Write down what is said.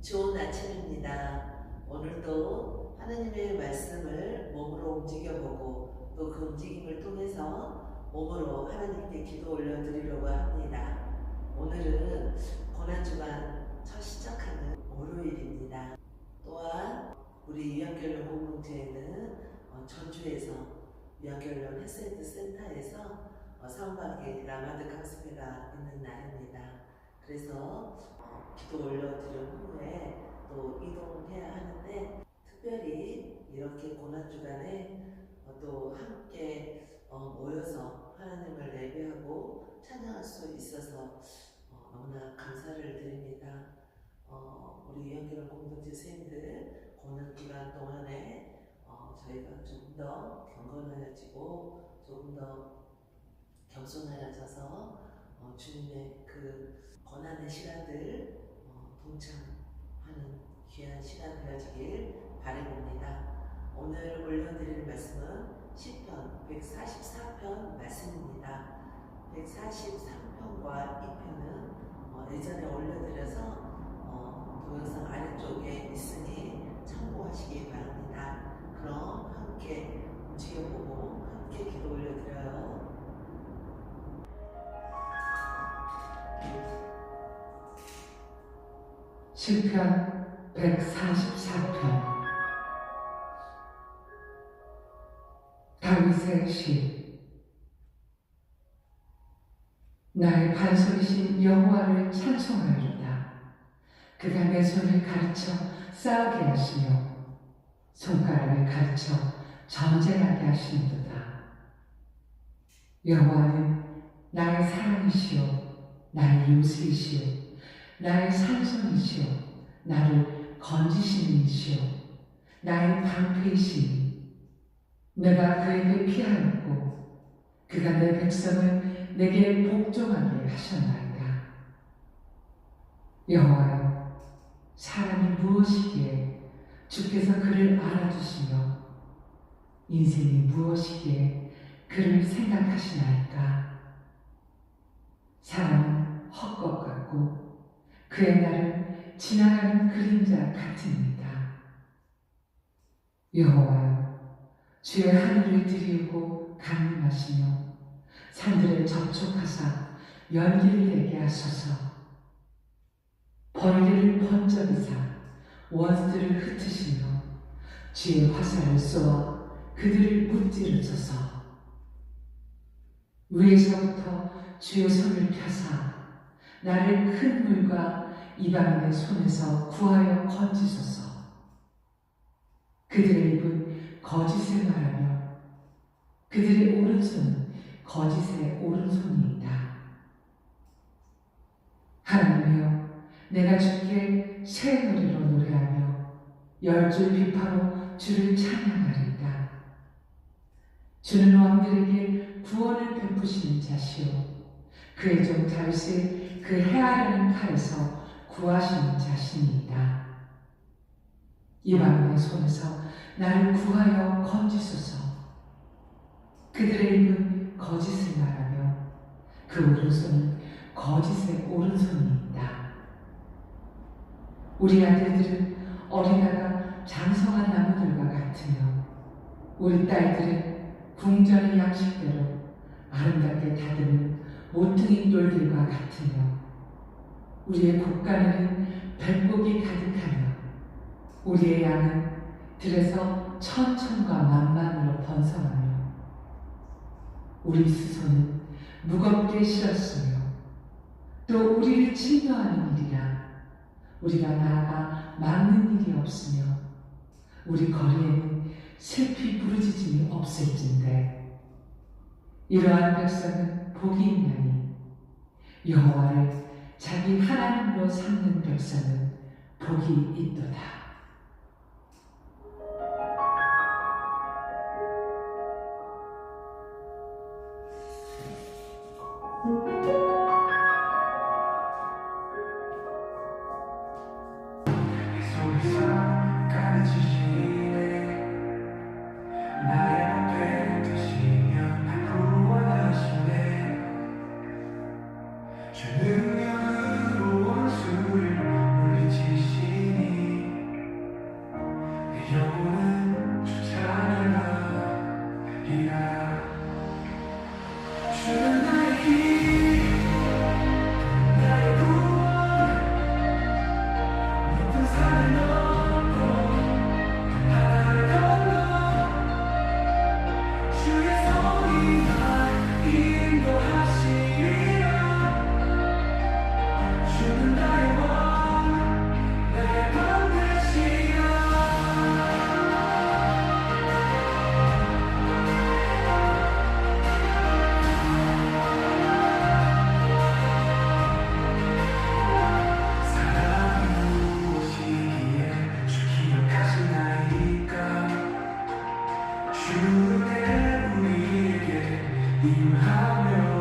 좋은 아침입니다. 오늘도 하나님의 말씀을 몸으로 움직여보고 또 그 움직임을 통해서 몸으로 하나님께 기도 올려드리려고 합니다. 오늘은 고난주간 첫 시작하는 월요일입니다. 또한 우리 유한결론 공동체에는 어, 전주에서 유한결론 헬스앤드 센터에서 어, 사원관계 라마드 강습회가 있는 날입니다. 그래서 어, 기도 올려드린 후에 또 이동해야 하는데 특별히 이렇게 고난주간에 어, 또 함께 어, 모여서 하나님을 예배하고 찬양할 수 있어서 어, 너무나 감사를 드립니다. 어, 우리 유한결혼 공동체 선생님들 고난기간 동안에 어, 저희가 조금 더 경건하여지고 조금 더 겸손하여져서 어, 주님의 그 고난의 시간들 어, 동참하는 귀한 시간 되어지길 바라봅니다. 오늘 올려드릴 말씀은 시편 144편 말씀입니다. 143편과 2편은 어, 예전에 올려드려서 어, 동영상 아래쪽에 있으니 시편 144편. 다윗의 시. 나의 반석이신 여호와를 찬송하리로다. 그가 내 손을 가르쳐 싸우게 하시며 손가락을 가르쳐 전쟁하게 하시는도다. 여호와는 나의 사랑이시요 나의 요새이시요 나의 산성이시요 나를 건지시는 이시요 나의 방패이시니 내가 그에게 피하였고 그가 내 백성을 내게 복종하게 하셨나이다. 여호와여 사람이 무엇이기에 주께서 그를 알아주시며 인생이 무엇이기에 그를 생각하시나이까? 사람은 헛것 같고 그의 날은 지나가는 그림자 같습니다. 여호와여, 주의 하늘을 드리우고 강림하시며 산들을 접촉하사 연기를 내게 하소서. 벌레를 번쩍이사 원수들을 흩으시며 주의 화살을 쏘아 그들을 무찌르소서. 위에서부터 주의 손을 펴사 나를 큰 물과 이방인의 손에서 구하여 건지소서. 그들의 입은 거짓을 말하며 그들의 오른손은 거짓의 오른손이다. 하나님이여, 내가 주께 새 노래로 노래하며 열줄 비파로 주를 찬양하리이다. 주는 왕들에게 구원을 베푸시는 자시오. 그의 종 다윗을 그 해하려는 칼에서 구하시는 자신이다. 이방인의 손에서 나를 구하여 건지소서. 그들의 입은 거짓을 말하며 그 오른손은 거짓의 오른손이다. 우리 아들들은 어리다가 장성한 나무들과 같으며 우리 딸들은 궁전의 양식대로 아름답게 다듬는 모퉁이 돌들과 같으며 우리의 국간에는 백복이 가득하며 우리의 양은 들에서 천천과 만만으로 번성하며 우리 수소는 무겁게 실었으며 또 우리를 침노하는 일이라 우리가 나아가 막는 일이 없으며 우리 거리에는 슬피 부르짖음이 없을진데 이러한 백성은 복이 있나니 여호와를 자기 하나님으로 삼는 백성은 복이 있도다. Father.